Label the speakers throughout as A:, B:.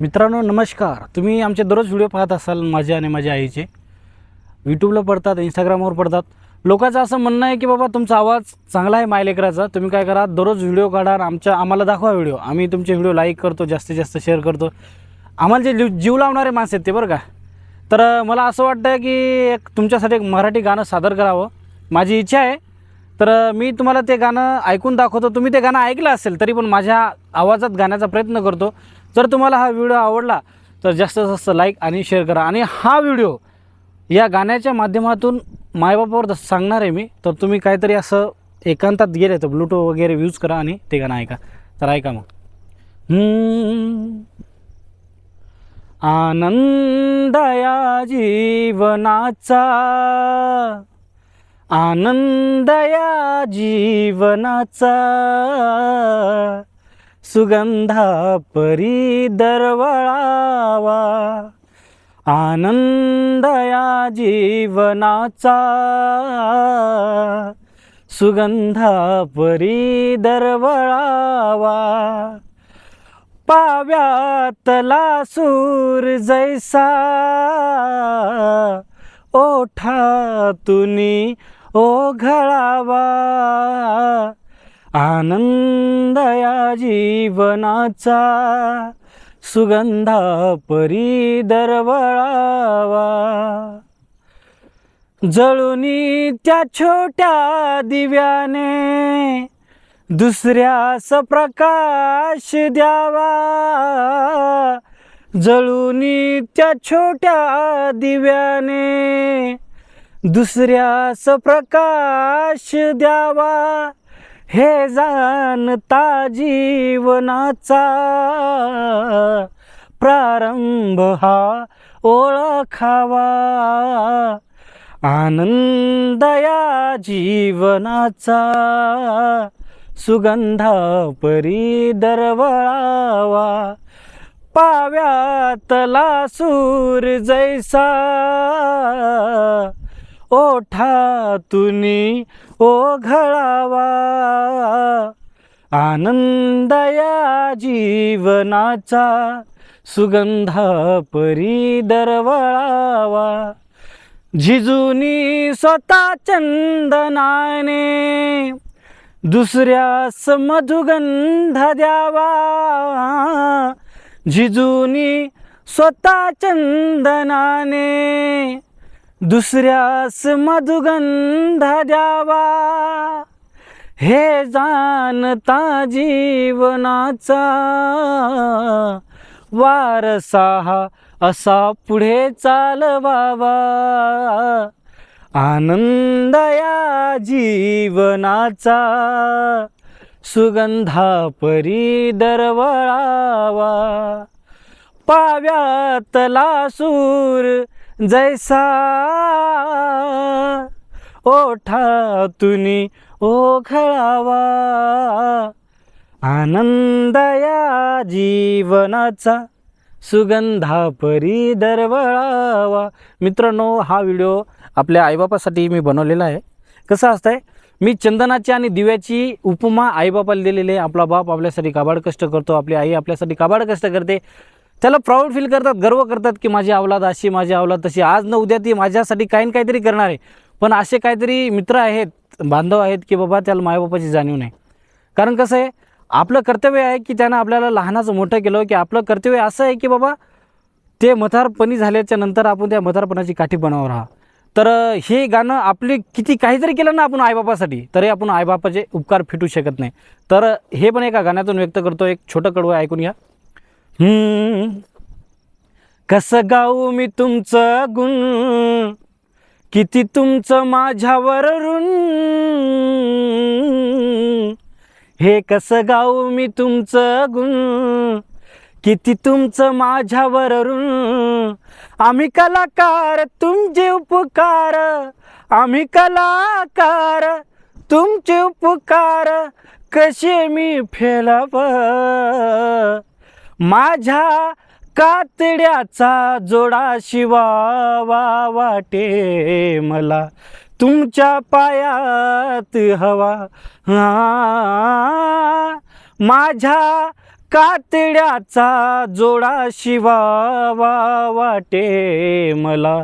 A: मित्रांनो नमस्कार. तुम्ही आमचे दररोज व्हिडिओ पाहत असाल माझे आणि माझ्या आईचे. यूट्यूबला पडतात इंस्टाग्रामवर पडतात. लोकांचं असं म्हणणं आहे की बाबा तुमचा आवाज चांगला आहे मायलेकराचा. तुम्ही काय करा दररोज व्हिडिओ काढा आमच्या आम्हाला दाखवा व्हिडिओ. आम्ही तुमचे व्हिडिओ लाईक करतो जास्तीत जास्त शेअर करतो. आम्हाला जे लिव- जीव लावणारे माणसं आहेत ते बरं का? तर मला असं वाटतं की एक तुमच्यासाठी एक मराठी गाणं सादर करावं. माझी इच्छा आहे. तर मी तुम्हाला ते गाणं ऐकून दाखवतो. तुम्ही ते गाणं ऐकलं असेल तरी पण माझ्या आवाजात गाण्याचा प्रयत्न करतो. जर तुम्हाला हा व्हिडिओ आवडला तर जास्तीत जास्त लाईक आणि शेअर करा. आणि हा व्हिडिओ या गाण्याच्या माध्यमातून मायबापावर सांगणार आहे मी तर तुम्ही काहीतरी असं एकांतात गेले तर ब्लूटूथ वगैरे यूज करा आणि ते गाणं ऐका. तर ऐका मग. आनंद या जीवनाचा आनंद या जीवनाचा सुगंधा परी दरवळावा आनंद या जीवनाचा. सुगंधा परी दरवळावा पाव्यातला सूर जैसा. ओठातुनी ओघळावा. आनंद या जीवनाचा सुगंधा परी दरवळावा. जळुनी त्या छोट्या दिव्याने दुसऱ्यास प्रकाश द्यावा. जळुनी त्या छोट्या दिव्याने दुसऱ्यास प्रकाश द्यावा. हे जाणता जीवनाचा प्रारंभ हा ओळखावा. आनंद या जीवनाचा सुगंधा परी दरवळावा. पाव्यातला सूर जैसा ओठातुनी ओघळावा आनंद या जीवनाचा सुगंधा परी दरवळावा. झिजुनी स्वतः चंदनाने दुसऱ्यास मधुगंध द्यावा. झिजुनी स्वतः चंदनाने दुसऱ्यास मधुगंध द्यावा हे जाणता जीवनाचा वारसा हा असा पुढे चालवावा. आनंद या जीवनाचा सुगंधा परी दरवळावा. पाव्यातला सूर जैसा ओठातुनी ओघळावा आनंद या जीवनाचा सुगंधा परी दरवळावा. मित्रांनो हा व्हिडिओ आपल्या आईबापासाठी मी बनवलेला आहे. कसं असतंय? मी चंदनाची आणि दिव्याची उपमा आईबापाला दिलेली आहे. आपला बाप आपल्यासाठी काबाड कष्ट करतो आपली आई आपल्यासाठी काबाड कष्ट करते. त्याला प्राऊड फील करतात गर्व करतात की माझी अवलाद अशी माझी अवलाद तशी. आज न उद्या ती माझ्यासाठी काही ना काहीतरी करणार आहे. पण असे काहीतरी मित्र आहेत बांधव आहेत की बाबा त्याला मायबापाची जाणीव नाही. कारण कसं आहे आपलं कर्तव्य आहे की त्यानं आपल्याला लहानाचं मोठं केलं की आपलं कर्तव्य असं आहे की बाबा ते मथारपणी झाल्याच्यानंतर आपण त्या मथारपणाची काठी बनावर राहा. तर हे गाणं आपले किती काहीतरी केलं ना आपण आईबापासाठी तरी आपण आईबापाचे उपकार फिटू शकत नाही. तर हे पण एका गाण्यातून व्यक्त करतो. एक छोटं कडवं ऐकून घ्या. कसं गाऊ मी तुमचं गुण? किती तुमचं माझ्यावर ऋण? हे कसं गाऊ मी तुमचं गुण? किती तुमचं माझ्यावर ऋण? आम्ही कलाकार तुमचे उपकार. आम्ही कलाकार तुमचे उपकार. कसे मी फेलाव? माझ्या कातड्याचा जोडा शिवावा वाटे मला. तुमच्या पायात हवा. हा, माझ्या कातड्याचा जोडा शिवावा वाटे मला.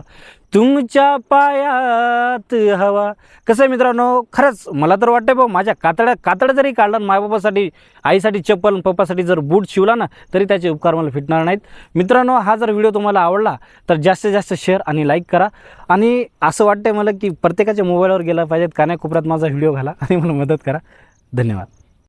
A: तुमच्या पायात हवा. कसं आहे मित्रांनो? खरंच मला तर वाटतं बा माझ्या कातड्या कातड्या जरी काढला मायबापासाठी आईसाठी चप्पल पप्पासाठी जर बूट शिवला ना तरी त्याचे उपकार मला फिटणार नाहीत. मित्रांनो हा जर व्हिडिओ तुम्हाला आवडला तर जास्तीत जास्त शेअर आणि लाईक करा. आणि असं वाटतंय मला की प्रत्येकाच्या मोबाईलवर गेला पाहिजेत कान्याकोपऱ्यात माझा व्हिडिओ घाला आणि मला मदत करा. धन्यवाद.